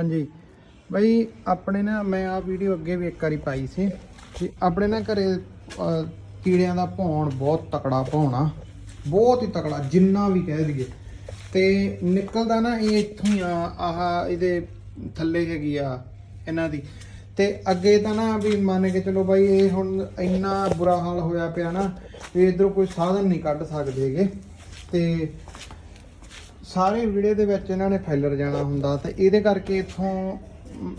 ਹਾਂਜੀ। ਬਈ, ਆਪਣੇ ਨਾ ਮੈਂ ਆ ਵੀਡੀਓ ਅੱਗੇ ਵੀ ਇੱਕ ਵਾਰੀ ਪਾਈ ਸੀ ਕਿ ਆਪਣੇ ਨਾ ਘਰੇ ਕੀੜਿਆਂ ਦਾ ਭੌਣ ਬਹੁਤ ਤਕੜਾ ਭੌਣ ਬਹੁਤ ਹੀ ਤਕੜਾ, ਜਿੰਨਾ ਵੀ ਕਹਿ ਦਈਏ। ਤੇ ਨਿਕਲਦਾ ਨਾ ਇਹ ਇੱਥੋਂ ਹੀ ਆ, ਆਹ ਇਹਦੇ ਥੱਲੇ ਹੈਗੀ ਆ, ਇਹਨਾਂ ਦੀ। ਤੇ ਅੱਗੇ ਤਾਂ ਨਾ ਵੀ ਮੰਨ ਕੇ ਚਲੋ ਬਾਈ, ਇਹ ਹੁਣ ਇੰਨਾ ਬੁਰਾ ਹਾਲ ਹੋਇਆ ਪਿਆ ਨਾ, ਵੀ ਇਧਰੋਂ ਕੋਈ ਸਾਧਨ ਨਹੀਂ ਕੱਢ ਸਕਦੇਗੇ ਤੇ ਸਾਰੇ ਵਿੜੇ ਦੇ ਵਿੱਚ ਇਹਨਾਂ ਨੇ ਫੈਲਰ ਜਾਣਾ ਹੁੰਦਾ ਤੇ ਇਹਦੇ ਕਰਕੇ ਇਥੋਂ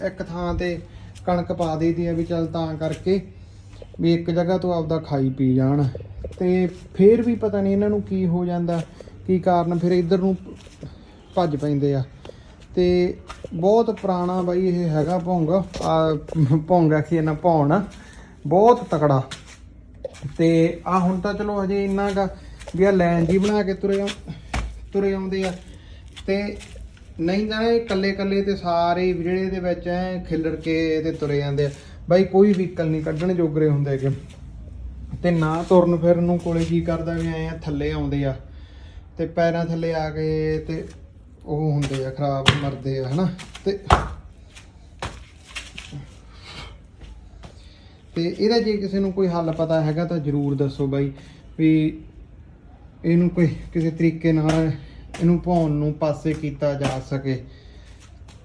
ਇੱਕ ਥਾਂ ਤੇ ਕਣਕ ਪਾ ਦੇਈਦੀ ਆ ਵੀ ਚੱਲ ਤਾਂ ਕਰਕੇ ਵੀ ਇੱਕ ਜਗ੍ਹਾ ਤੋਂ ਆਪਦਾ ਖਾਈ ਪੀ ਜਾਣ। ਤੇ ਫੇਰ ਵੀ ਪਤਾ ਨਹੀਂ ਇਹਨਾਂ ਨੂੰ ਕੀ ਹੋ ਜਾਂਦਾ, ਕੀ ਕਾਰਨ ਫਿਰ ਇੱਧਰ ਨੂੰ ਭੱਜ ਪੈਂਦੇ ਆ। ਤੇ ਬਹੁਤ ਪੁਰਾਣਾ ਬਾਈ ਇਹ ਹੈਗਾ ਭੌਂਗ, ਆ ਭੌਂਗ ਆਖੀ ਇਹਨਾਂ ਭੌਣ, ਬਹੁਤ ਤਕੜਾ। ਤੇ ਆ ਹੁਣ ਤਾਂ ਚਲੋ ਹਜੇ ਇੰਨਾ ਗਾ ਵੀ ਆ, ਲੈਣ ਜੀ ਬਣਾ ਕੇ ਤੁਰੇ ਆਉ- ਤੁਰੇ ਆਉਂਦੇ ਆ। ਤੇ ਨਹੀਂ ਤਾਂ ਇਹ ਕੱਲੇ ਕੱਲੇ ਤੇ ਸਾਰੇ ਵਿਹੜੇ ਦੇ ਵਿੱਚ ਐ ਖਿਲਰ ਕੇ ਤੇ ਤੁਰੇ ਜਾਂਦੇ ਆ। ਬਾਈ ਕੋਈ ਵਹੀਕਲ ਨਹੀਂ, ਕੱਢਣ ਜੋਗਰੇ ਹੁੰਦੇ ਕਿ ਤੇ ਨਾ ਤੁਰਨ ਫਿਰਨ ਨੂੰ ਕੋਲੇ ਕੀ ਕਰਦਾ ਵੀ ਐ ਥੱਲੇ ਆਉਂਦੇ ਆ। ਤੇ ਪੈਰਾਂ ਥੱਲੇ ਆ ਕੇ ਤੇ ਉਹ ਹੁੰਦੇ ਆ, ਖਰਾਬ ਮਰਦੇ ਆ, ਹਨਾ। ਤੇ ਤੇ ਇਹਦਾ ਜੇ ਕਿਸੇ ਨੂੰ ਕੋਈ ਹੱਲ ਪਤਾ ਹੈਗਾ ਤਾਂ ਜਰੂਰ ਦੱਸੋ ਬਾਈ ਵੀ ਇਹਨੂੰ ਕੋਈ ਕਿਸੇ ਤਰੀਕੇ ਨਾਲ ਇਹਨੂੰ ਭੌਣ ਨੂੰ ਪਾਸੇ ਕੀਤਾ ਜਾ ਸਕੇ।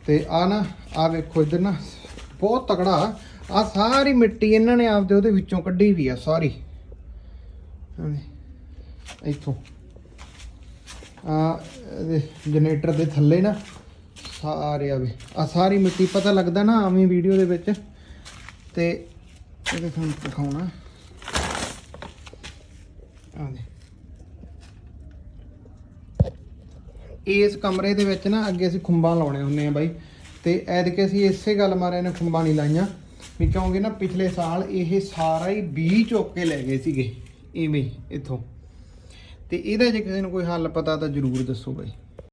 ਤੇ ਆ ਨਾ, ਆ ਵੇਖੋ ਇਧਰ ਨਾ, ਬਹੁਤ ਤਕੜਾ। ਆ ਸਾਰੀ ਮਿੱਟੀ ਇਹਨਾਂ ਨੇ ਆਪਦੇ ਉਹਦੇ ਵਿੱਚੋਂ ਕੱਢੀ ਵੀ ਆ, ਸਾਰੀ। ਆਹ ਇੱਥੋਂ। ਆ ਜਨਰੇਟਰ ਦੇ ਥੱਲੇ ਨਾ, ਸਾਰੇ ਆਵੇ ਆ ਸਾਰੀ ਮਿੱਟੀ ਪਤਾ ਲੱਗਦਾ ਨਾ ਆਵੇਂ ਵੀਡੀਓ ਦੇ ਵਿੱਚ। ਤੇ ਇਹਦੇ ਤੁਹਾਨੂੰ ਦਿਖਾਉਣਾ। ਆ ਦੇ ਇਸ ਕਮਰੇ ਦੇ ਵਿੱਚ ਨਾ ਅੱਗੇ ਅਸੀਂ ਖੁੰਬਾਂ ਲਾਉਣੇ ਹੁੰਨੇ ਆ ਬਾਈ। ਤੇ ਐਦਕੇ ਅਸੀਂ ਇਸੇ ਗੱਲ ਮਾਰੇ ਨੇ ਖੁੰਬਾਂ ਨਹੀਂ ਲਾਈਆਂ, ਵੀ ਕਿਉਂਕਿ ਨਾ ਪਿਛਲੇ ਸਾਲ ਇਹ ਸਾਰਾ ਹੀ ਬੀਜ ਚੁੱਕ ਕੇ ਲੈ ਗਏ ਸੀਗੇ, ਇਵੇਂ ਇੱਥੋਂ। ਤੇ ਇਹਦਾ ਜੇ ਕਿਸੇ ਨੂੰ ਕੋਈ ਹੱਲ ਪਤਾ ਤਾਂ ਜਰੂਰ ਦੱਸੋ ਬਾਈ।